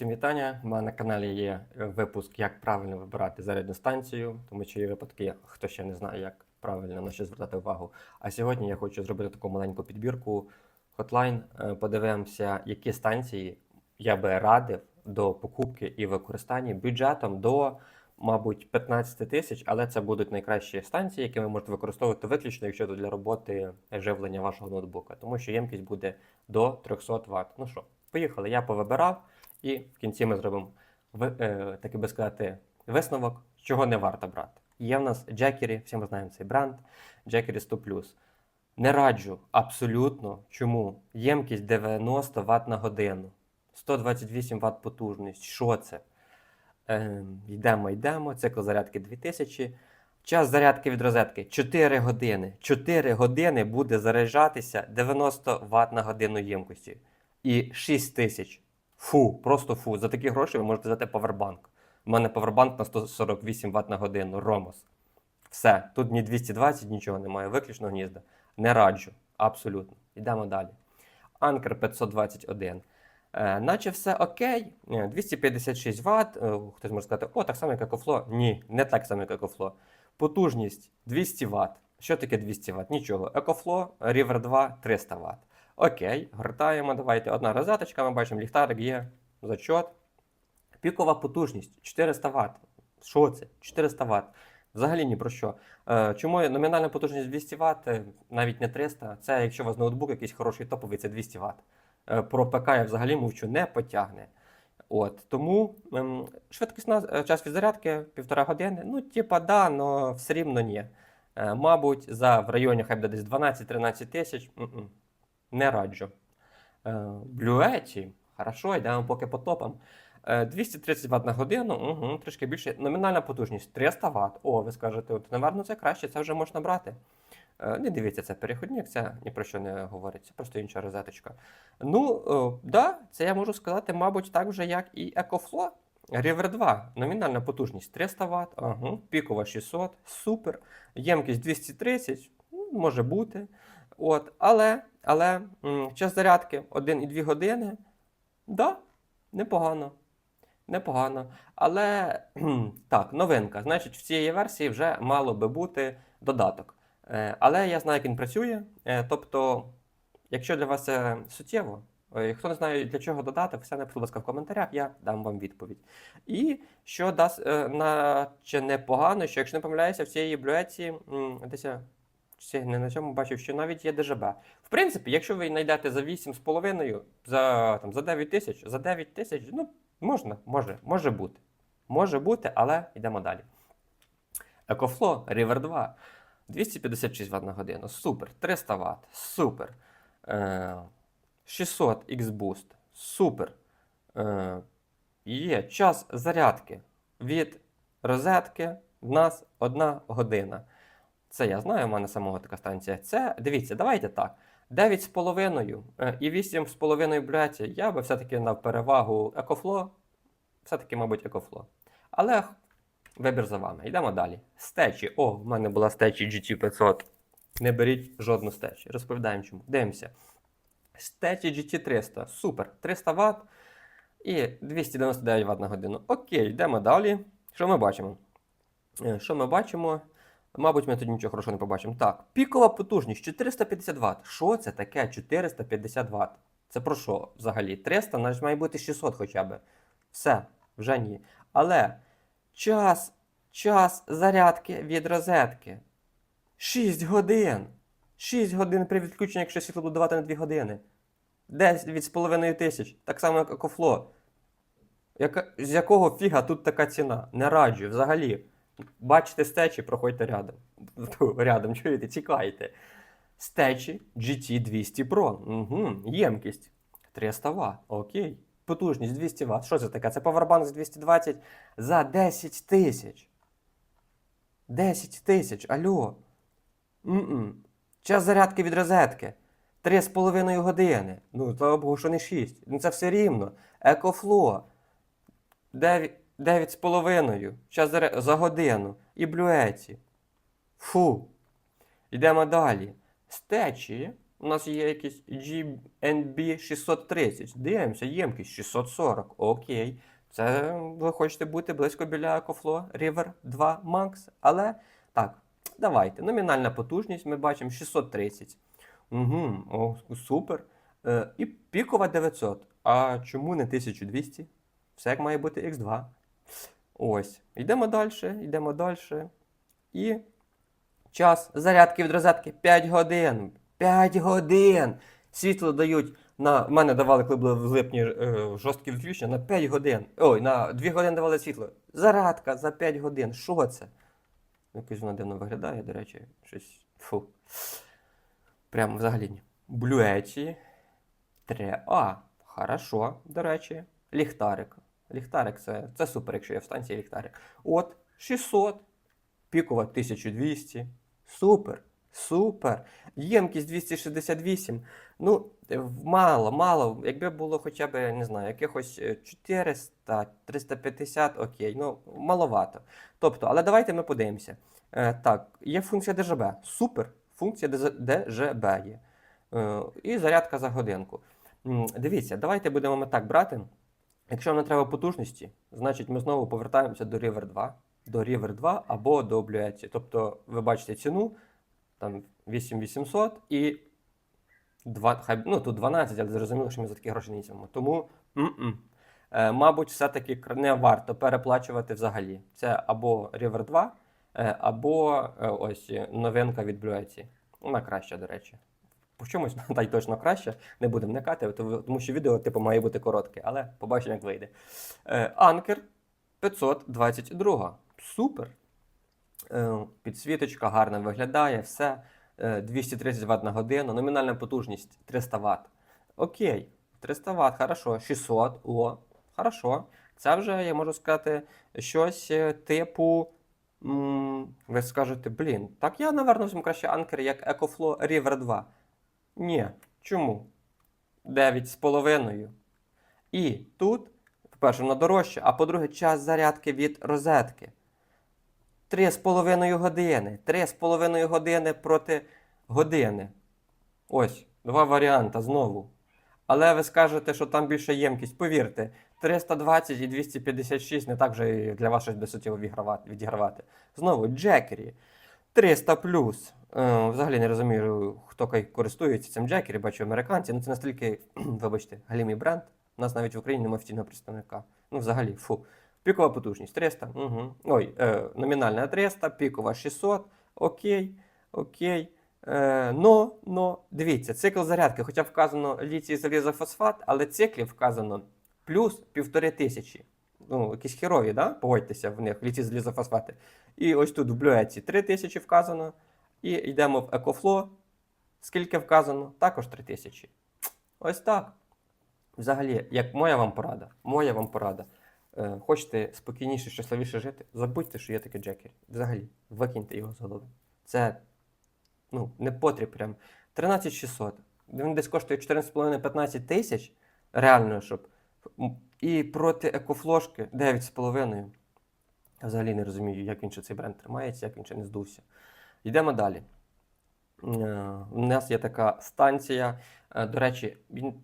Всім вітання. У мене на каналі є е, випуск, як правильно вибирати зарядну станцію, тому що є випадки, хто ще не знає, як правильно на що звертати увагу. А сьогодні я хочу зробити таку маленьку підбірку Hotline. Е, Подивимося, які станції я би радив до покупки і використання бюджетом до, мабуть, 15 тисяч, але це будуть найкращі станції, які ви можете використовувати виключно, якщо це для роботи живлення вашого ноутбука, тому що ємкість буде до 300 Вт. Ну що, поїхали, я повибирав. І в кінці ми зробимо е, такий би сказати висновок, чого не варто брати. Є в нас Джекері, всі ми знаємо цей бренд, Джекері 100 Не раджу абсолютно. Чому? Ємкість 90 Вт на годину, 128 Вт потужність. Що це? Е, йдемо, йдемо. Цикл зарядки 2000. Час зарядки від розетки 4 години. 4 години буде заряджатися 90 Вт на годину ємкості. І 6 тисяч. Фу, просто фу. За такі гроші ви можете взяти павербанк. У мене павербанк на 148 Вт на годину, Ромос. Все, тут ні 220, нічого немає, виключно гнізда. Не раджу. Абсолютно. Йдемо далі. Анкер 521. Е, наче все окей. Е, 256 Вт. Е, хтось може сказати, о, так само, як Екофло. Ні, не так само, як Екофло. Потужність 200 Вт. Що таке 200 Вт? Нічого. Екофло, River 2 300 Вт. Окей, гортаємо. Давайте. Одна розеточка, ми бачимо, ліхтарик є. Зачот. Пікова потужність 400 Вт. Що це? 400 Вт. Взагалі ні про що. Е, Чому номінальна потужність 200 Вт, е, навіть не 300, це якщо у вас ноутбук якийсь хороший топовий, це 200 Вт. Е, Про ПК я взагалі мовчу, не потягне. От, тому ем, швидкісна час від зарядки півтора години. Ну, типа, да, але все рівно ні. Е, мабуть, за в районі хай буде десь 12-13 тисяч. Не раджу. Е, Блюеті, хорошо, йдемо поки по топам. Е, 230 Вт на годину, угу, трішки більше. Номінальна потужність 300 Вт. О, ви скажете, от, напевно, це краще, це вже можна брати. Е, Не дивіться, це переходник, це ні про що не говорить, це просто інша розеточка. Ну, е, да, це я можу сказати, мабуть, так же, як і EcoFlow. River 2, номінальна потужність 300 Вт, ага, пікова 600, супер. Ємкість 230, ну, може бути. От, але але м, час зарядки 1,2 години. Да, непогано. Непогано. Але так, новинка. Значить, в цієї версії вже мало би бути додаток. Е, Але я знаю, як він працює. Е, Тобто, якщо для вас це суттєво, е, хто не знає, для чого додаток, все напишіть, будь ласка, в коментарях, я дам вам відповідь. І що дасть, е, наче непогано, що якщо не помиляюся, в цій блюеті м, десь не на цьому бачив, що навіть є ДЖБ. В принципі, якщо ви знайдете за 8,5, за, там, за 9 тисяч, за 9 тисяч, ну, можна, може, може бути. Може бути, але йдемо далі. EcoFlow River 2. 256 Вт на годину. Супер. 300 Вт. Супер. Е, 600 X-Boost. Супер. Е, є час зарядки від розетки в нас 1 година. Це я знаю, у мене самого така станція. Це, дивіться, давайте так. 9,5 е, і 8,5 бляті, я би все-таки на перевагу EcoFlow. Все-таки, мабуть, EcoFlow. Але вибір за вами. Йдемо далі. Стечі. О, в мене була стечі GT500. Не беріть жодну стечі. Розповідаємо чому. Дивимося. Стечі GT300. Супер. 300 Вт і 299 Вт на годину. Окей, йдемо далі. Що ми бачимо? Е, Що ми бачимо? Мабуть, ми тут нічого хорошого не побачимо. Так, пікова потужність 450 Вт. Що це таке 450 Вт? Це про що взагалі? 300, навіть має бути 600 хоча б. Все, вже ні. Але час, час зарядки від розетки. 6 годин. 6 годин при відключенні, якщо світло буде давати на 2 години. 10 з половиною тисяч. Так само, як Екофло. Яка, з якого фіга тут така ціна? Не раджу взагалі. Бачите стечі, проходьте рядом. Рядом, чуєте, тікайте. Стечі GT200 Pro. Угу. Ємкість 300 Вт. Окей. Потужність 200 Вт. Що це таке? Це павербанк з 220 за 10 тисяч. 10 тисяч. Алло. М-м. Час зарядки від розетки. 3,5 години. Ну, слава Богу, що не 6. Ну це все рівно. Екофло. 9, 9,5. Час заря... за годину. І блюеті. Фу. Йдемо далі. Стечі У нас є якийсь GNB 630. Дивимося, ємкість 640. Окей. Це ви хочете бути близько біля EcoFlow River 2 Max. Але так, давайте. Номінальна потужність ми бачимо 630. Угу, о, супер. Е, і пікова 900. А чому не 1200? Все як має бути X2. Ось. Йдемо далі, йдемо далі. І час зарядки від розетки 5 годин. 5 годин. Світло дають на. Мене давали, коли були в липні е, жорсткі відключення, на 5 годин. Ой, на 2 години давали світло. Зарядка за 5 годин. Що це? Якось вона дивно виглядає, до речі, щось. Фу. Прям взагалі. ні. Блюеті. Тре. А, хорошо, до речі. Ліхтарик. Ліхтарик це, це супер, якщо є в станції ліхтарик. От, 600, пікова 1200. Супер, супер. Ємкість 268. Ну, е, мало, мало. Якби було хоча б, не знаю, якихось е, 400, 350, окей, ну, маловато. Тобто, але давайте ми подивимося. Е, так, є функція ДЖБ. Супер. Функція ДЖБ є. Е, і зарядка за годинку. Дивіться, давайте будемо ми так брати. Якщо нам треба потужності, значить ми знову повертаємося до River 2, до River 2 або до Bluetti. Тобто, ви бачите ціну, там 8800 і 2, хай, ну, тут 12, але зрозуміло, що ми за такі гроші не візьмемо. Тому, м-м. Е, мабуть, все-таки не варто переплачувати взагалі. Це або River 2, е, або е, ось новинка від Bluetti. Вона краща, до речі. По чомусь, та й точно краще, не будемо вникати, тому що відео типу має бути коротке, але побачимо, як вийде. Е, Анкер 522. Супер. Е, Підсвіточка гарно виглядає, все. Е, 230 Вт на годину, номінальна потужність 300 Вт. Окей, 300 Вт, хорошо. 600, о, хорошо. Це вже, я можу сказати, щось е, типу. Ви скажете, блін, так я, напевно, краще анкер, як EcoFlow River 2. Ні. Чому? 9,5. І тут, по-перше, воно дорожче, а по-друге, час зарядки від розетки. 3,5 години. 3,5 години проти години. Ось, два варіанти знову. Але ви скажете, що там більша ємкість. Повірте, 320 і 256 не так вже для вас щось відігравати. відігравати. Знову, Джекері. 300 плюс. Е, взагалі не розумію, хто користується цим Джекері, бачу американці. Ну це настільки, вибачте, галімий бренд. У нас навіть в Україні немає офіційного представника. Ну, взагалі, фу. Пікова потужність 300. Угу. Ой, е, номінальна 300, пікова 600. Окей, окей. Е, но, но, дивіться, цикл зарядки, хоча вказано літій залізофосфат, але циклів вказано плюс півтори тисячі. Ну, якісь херові, да? Погодьтеся в них, літій залізофосфати. І ось тут в блюеці 3000 вказано. І йдемо в EcoFlow. Скільки вказано? Також 3000. Ось так. Взагалі, як моя вам порада, моя вам порада. Е, хочете спокійніше, щасливіше жити, забудьте, що є таке Джекері. Взагалі, викиньте його з голови. Це ну, не потріб прям. 13600. Він десь коштує 14,5-15 тисяч. Реально, щоб. І проти екофлошки 9,5. Я взагалі не розумію, як він ще цей бренд тримається, як він ще не здувся. Йдемо далі. Е, У нас є така станція. Е, До речі, він,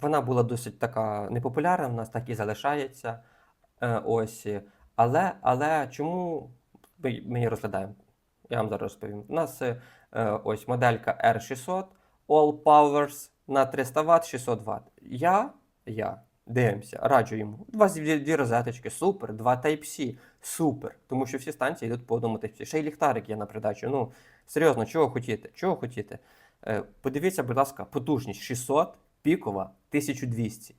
вона була досить така непопулярна, в нас так і залишається. Е, Ось. Але, але чому ми, ми її розглядаємо? Я вам зараз розповім. У нас ось моделька R600 All Powers на 300 Вт, 600 Вт. Я, я дивимося, раджу йому. Два дві, дві розеточки, супер, два Type-C, супер. Тому що всі станції йдуть по одному Type-C. Ще й ліхтарик є на придачу. Ну, серйозно, чого хотіти? Чого хотіти? Е, подивіться, будь ласка, потужність 600, пікова 1200.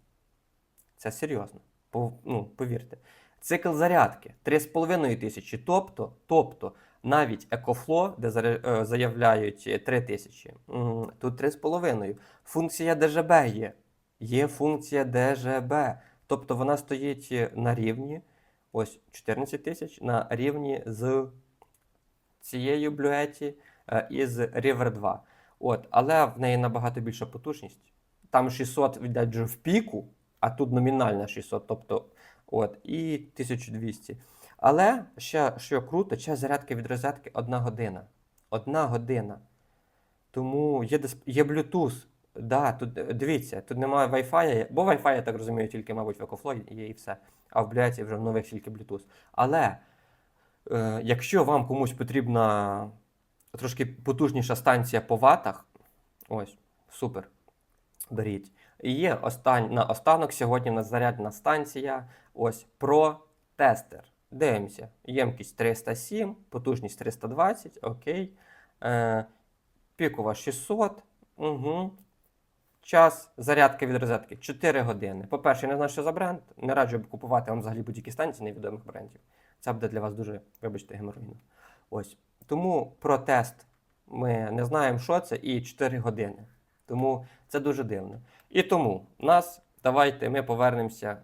Це серйозно. Пов- ну, повірте. Цикл зарядки 3,5 тисячі. Тобто, тобто навіть EcoFlow, де е, заявляють е, 3 тисячі, тут 3,5. Функція ДЖБ є. Є функція ДЖБ. Тобто вона стоїть на рівні, ось 14 тисяч, на рівні з цією Bluetti е, і з River 2. От, але в неї набагато більша потужність. Там 600 віддать вже в піку, а тут номінальна 600, тобто от, і 1200. Але ще що круто, час зарядки від розетки 1 година. Одна година. Тому є, є Bluetooth. Да, тут е, дивіться, тут немає Wi-Fi, бо Wi-Fi, я так розумію, тільки, мабуть, в EcoFlow є і все. А в Bluetooth вже в нових тільки Bluetooth. Але е, якщо вам комусь потрібна трошки потужніша станція по ватах, ось, супер. Беріть. І є остань... на останок сьогодні у нас зарядна станція. Ось Pro Tester. Дивимося. Ємкість 307, потужність 320, окей. Е, пікова 600. Угу. Час зарядки від розетки 4 години. По-перше, я не знаю, що за бренд. Не раджу купувати вам взагалі будь-які станції невідомих брендів. Це буде для вас дуже, вибачте, геморройно. Ось. Тому про тест ми не знаємо, що це, і 4 години. Тому це дуже дивно. І тому нас, давайте ми повернемося,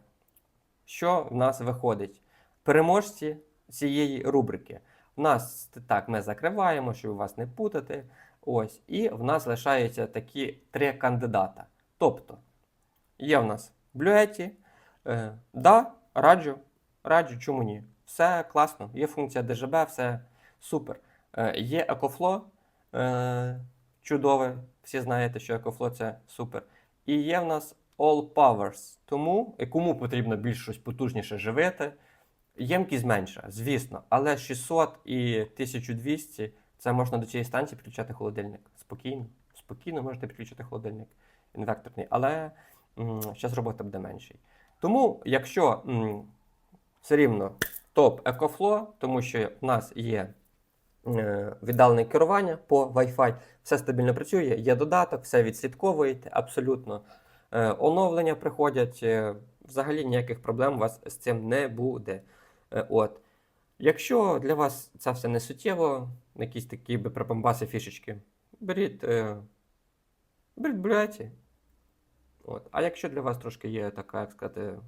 що в нас виходить. Переможці цієї рубрики. В нас так, ми закриваємо, щоб вас не путати. Ось, і в нас лишаються такі три кандидата. Тобто, є в нас блюеті, е, да, раджу, раджу, чому ні. Все класно, є функція DGB, все супер. Е, є EcoFlow, е, чудове, всі знаєте, що EcoFlow це супер. І є в нас All Powers. Тому, кому потрібно більш щось потужніше живити, ємкість менша, звісно, але 600 і 1200 це можна до цієї станції підключати холодильник. Спокійно, спокійно можете підключити холодильник інвекторний, але зараз робота буде менший. Тому, якщо м, все рівно топ EcoFlow, тому що в нас є е, віддалене керування по Wi-Fi, все стабільно працює, є додаток, все відслідковуєте, абсолютно е, оновлення приходять. е, Взагалі ніяких проблем у вас з цим не буде. Е, От. Якщо для вас це все не суттєво, якісь такі би припамбаси фішечки, беріть, е, беріть блюеті. От. А якщо для вас трошки є така, як сказати,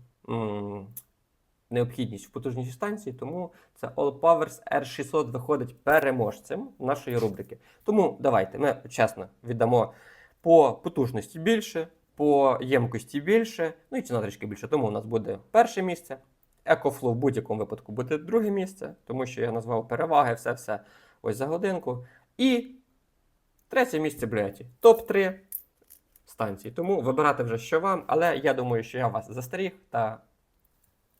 необхідність в потужнішій станції, тому це All Powers R600 виходить переможцем нашої рубрики. Тому давайте ми чесно віддамо по потужності більше, по ємкості більше, ну і ціна трішки більше. Тому у нас буде перше місце. EcoFlow в будь-якому випадку буде друге місце, тому що я назвав переваги, все-все ось за годинку. І третє місце Блюеті. Топ-3 станції. Тому вибирати вже що вам, але я думаю, що я вас застеріг та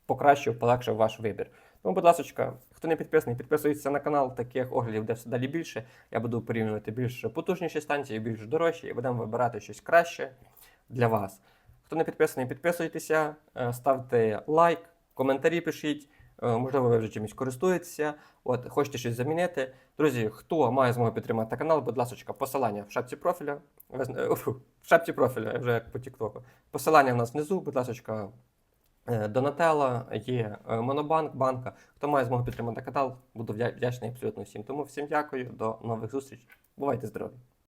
покращив, полегшив ваш вибір. Тому, будь ласка, хто не підписаний, підписуйтесь на канал, таких оглядів де все далі більше. Я буду порівнювати більш потужніші станції, більш дорожчі, і будемо вибирати щось краще для вас. Хто не підписаний, підписуйтеся, е, ставте лайк, коментарі пишіть. е, Можливо, ви вже чимось користуєтеся. От, хочете щось замінити. Друзі, хто має змогу підтримати канал, будь ласка, посилання в шапці профіля. Е, фу, В шапці профіля, вже як по Тіктоку. Посилання в нас внизу, будь ласка, Донателла, є е, Монобанк, банка. Хто має змогу підтримати канал, буду вдячний абсолютно всім. Тому всім дякую, до нових зустрічей. Бувайте здорові!